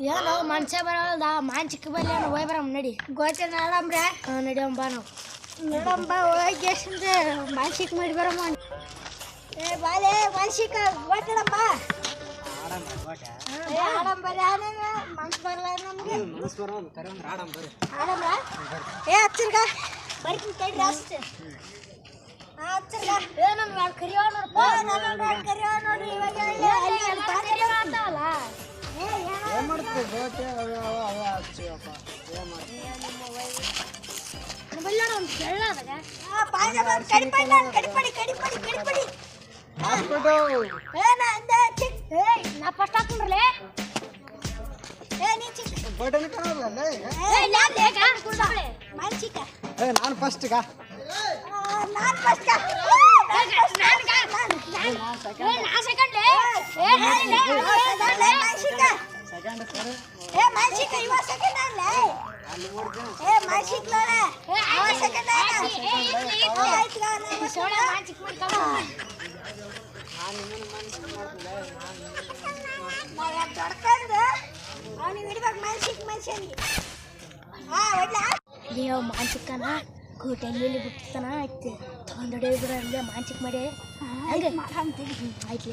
ಏನೋ ಮನುಷ್ಯ ಬರಲ್ದ ಮಾಂಚಿಕ ಬಲ್ಲಿ ಏನೋ ಹೋಯ್ ಬರಮ್ ನಡಿ ಗೋಚೆ ನಾಳಂಬ್ರೆ ನಡಿಯಂ ಬಾ ನಾವು. ನೋಡಂಬ ಹೋಗಿ ಎಷ್ಟಂದ್ರೆ ಮಾಂಚಿಕ್ ಮಾಡಿ ಬರಮ್ಮ ಏ ಬಾಲೆ ಆಡಮ್ ಬರ್ರಿ. ಆಡಂಬ ಏ ಹಚ್ಚಿರ್ಗ. ಬರ್ತೀನಿ ತಡ್ರಿ ಅಷ್ಟೇ. ಕರಿಯೋ ನೋಡಿ ಕರಿಯೋ ನೋಡಿ ಇವಾಗ ಹೇಳಿ ಅಲ್ಲಿ ಅಲ್ಲಿ ಪಾತ್ರೆ ಮಾಡ್ತಾವಲ್ಲ ಏ ಏನೋ ಏನು ಮಾಡ್ತೀವಿ ಗೋಟೆ ಅವೆ ಅವ ಅವೆ ಹಚ್ಚಿವಪ್ಪ ಏನು ಮಾಡ್ತೀವಿ ಬಲ್ಲಾಡ ಒಂದು ಕೆಳ್ಳದಾಗ ಕಡಿಪಡಿ ಕಡಿಪಡಿ ಕಡಿಪಡಿ ಕಡಿಪಡಿ ಹಾಕ್ಬಿಟ್ಟು ಏನ ಅಂದ ಚಿಕ್ ಏಯ್ ನಾ ಫಸ್ಟ್ ಹಾಕೊಂಡ್ರಲೆ ಏ ನೀ ಚಿಕ್ ಗೋಟೆನ ಕಾಣಲ್ಲ ಏಯ್ ನಾನ್ ಲೇಕ ಮಾನ್ಸಿಕ ಏ ನಾನು ಫಸ್ಟ್ಗ ನಾನ್ ಫಸ್ಟ್ ನಾ ನೀವು ಮಾನ್ಸಿಕನ ಕೂಟಲ್ಲಿ ಬಿಟ್ಟಿರ್ತಾನ ಆಯ್ತು ತೊಂದಡೆ ಬಿಡ ಮಾಡಿ ಹಂಗೆ ಆಯ್ತು.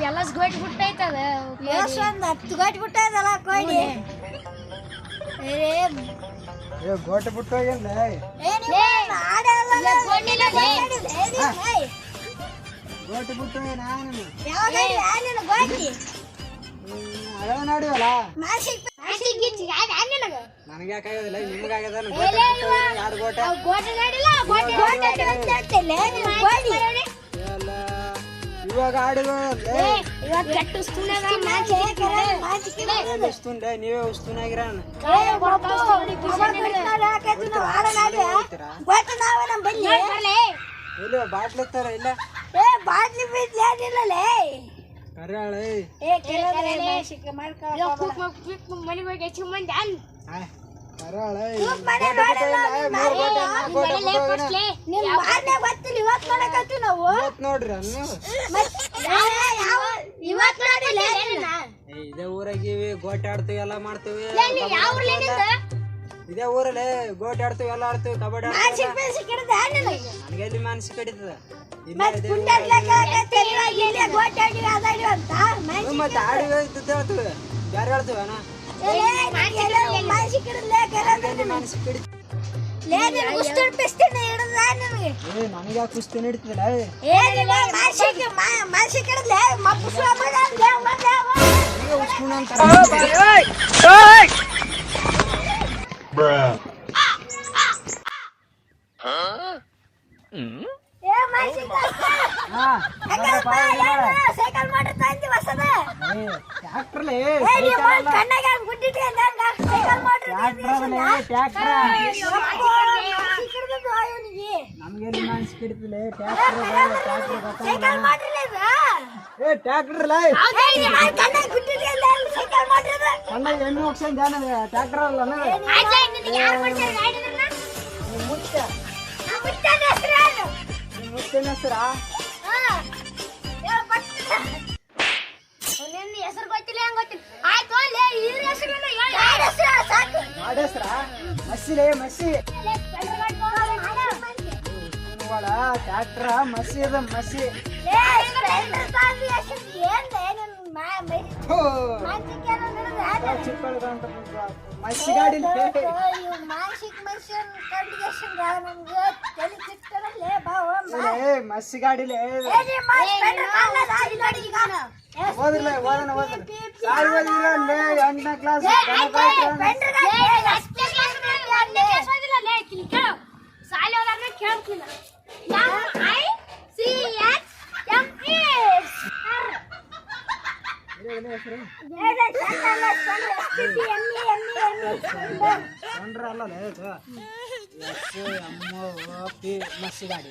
ಎಲ್ಲ ಗೋಟ್ ಬಿಟ್ಟೈತದ ಒಂದು ಹತ್ತು ಗೋಟಿ ಬಿಟ್ಟೈತಲ್ಲ ಕೋಡಿ ಏ ಏ ಗೋಟೆ ಬಿಟ್ಟು ಗೋಟಿ ನಾನು? ಅದೇ ನಾಡಿವಲ್ಲ? ನನಗೆ? ಯಾಕಾಗೋದಿಲ್ಲ ನಿಮ್ಗೆ ಆಗ್ಯದ ಎರಡು ಗೋಟೆ ಎಲ್ಲ ಇವಾಗ ಉಸ್ತುಂಡೆ ನೀವೇ ಉಸ್ತುನಾಗಿರ ಇಲ್ಲ ಬಾಟ್ಲಿ ತರ ಇಲ್ಲ. ಬಾಟ್ಲಿ ಬೀಜ ಏನಿಲ್ಲಲೇ? ಕರಾಳೆ. ಏ ಮಾನಸಿಕ ಮಾಡ್ಕೊಳ್ಳೋ ಮನೆಗೆ ಹೋಗಿ ಇದೇ ಊರಾಗಿವಿ ಗೋಟೆ ಆಡ್ತೀವಿ ಎಲ್ಲ ಮಾಡ್ತೀವಿ ಇದೇ ಊರಲ್ಲಿ ಗೋಟೆ ಆಡ್ತೀವಿ ಎಲ್ಲ ಆಡ್ತೀವಿ ಕಬಡ್ಡಿ ನಿನಗೆ? ಎಲ್ಲಿ ಮಾನಸಿಕ ಕಡಿತದ? ಮತ್ತೆ ಆಡಿ ಯಾರು ಹೇಳ್ತೀವಿ ಅಣ್ಣ? ಮಾನಸಿಕ ಹಿಡಿದ್ಲೇ ಎಲ್ಲಿ ಮಾನಸಿಕ ಕಡಿತ ಲೇ ನಿನ್ ಉಸ್ತುಡ್ ಪಿಸ್ತಿನ ಹಿಡ್ದ ನಿನಗೆ ಏ ನನಗೆ ಯಾಕೆ ಕುಸ್ತಿ ನಡೀತದಿಲ್ಲ ಏನಿಲ್ಲ ಮಾನಸಿಕ ಮಾನಸಿಕ ಹಿಡಿದ್ಲೇ ಮಪ್ಪು ಸುಳ ಮಗ ಅಂದ್ಲೇ ಮಂದೆ ಅವ. ನನಗೆ ಉಸ್ಕುಣ ಅಂತಾರೆ ಏ ಮಾನಸಿಕ ಹಾ ಯಾಕಂದ್ರೆ ಸೈಕಲ್ ಮಾಡಿ ತಂದಿ ಹೊಸದ ಟ್ಯಾಕ್ಟ್ರಲ್ಲಿ ಏ ನೀವು ಕಣ್ಣಾಗ ಗುಡ್ಡಿಟ್ಕೊಂಡ ಸೈಕಲ್ ಮಾಡ್ರಿ ಟ್ಯಾಕ್ಟ್ರದಲ್ಲಿ ಟ್ಯಾಕ್ಟ್ರ ಸಿಕ್ಕಿಡ್ದು ಅವನಿಗೆ ನಮ್ಗೆ ಎಲ್ಲಿ ಮಾನಸಿಕ ಹಿಡಿತಿಲ್ಲ ಟ್ಯಾಕ್ಟ್ರ್ ಟ್ಯಾಕ್ಟ್ರ್ ಗೊತ್ತಾಗಲ್ಲ ಸೈಕಲ್ ಮಾಡ್ರಿಲ್ಲ ಏ ಟ್ಯಾಕ್ಟ್ರಲ್ಲ ಕಣ್ಣಾಗ ಗುಡ್ಡಿಟ್ಕೊಂಡ ಸೈಕಲ್ ಮಾಡ್ರಿದ ಕಣ್ಣಾಗ ಎಣ್ಣೆ ಹೋಗ್ಸಂದ್ ಏನ ಟ್ಯಾಕ್ಟ್ರ್ ಅಲ್ಲ ಯಾರು ಮಾಡ್ತಾರೆ ಗಾಡಿನ ಮುಚ್ಚ ಮುಟ್ಟನ ಹೆಸರು ಮುಚ್ಚಿನ ಹೆಸರಾ ನಿನ್ನ ಹೆಸರು ಗೊತ್ತಿಲ್ಲ ಹೆಂಗ್ ಗೊತ್ತಿಲ್ಲ? ಆಯ್ತು ಲೇ ಇದ್ರ ಹೆಸರು ಯಾರ ಹೆಸರು? ಸಾಕು. ಮಾಡಿ ಹೆಸರಾ? ಮಸ್ಸಿಲೇ ಮಸ್ಸಿ. ನೋಡ ಟ್ಯಾಕ್ಟ್ರ ಮಸಿ ಅದ ಮಸಿ ಮಸಿ ಗಾಡಿ ಮಾನಸಿಕ ಮನುಷ್ಯನ್ ಓದಿಲ್ಲ ಓದನ ಲೇ ಎಂಟನೇ ಕ್ಲಾಸ್ ಅಲ್ಲ ಎಸ್ ಎಂ ಪಿ ಮಸ್ಸಿ ಗಾಡಿ.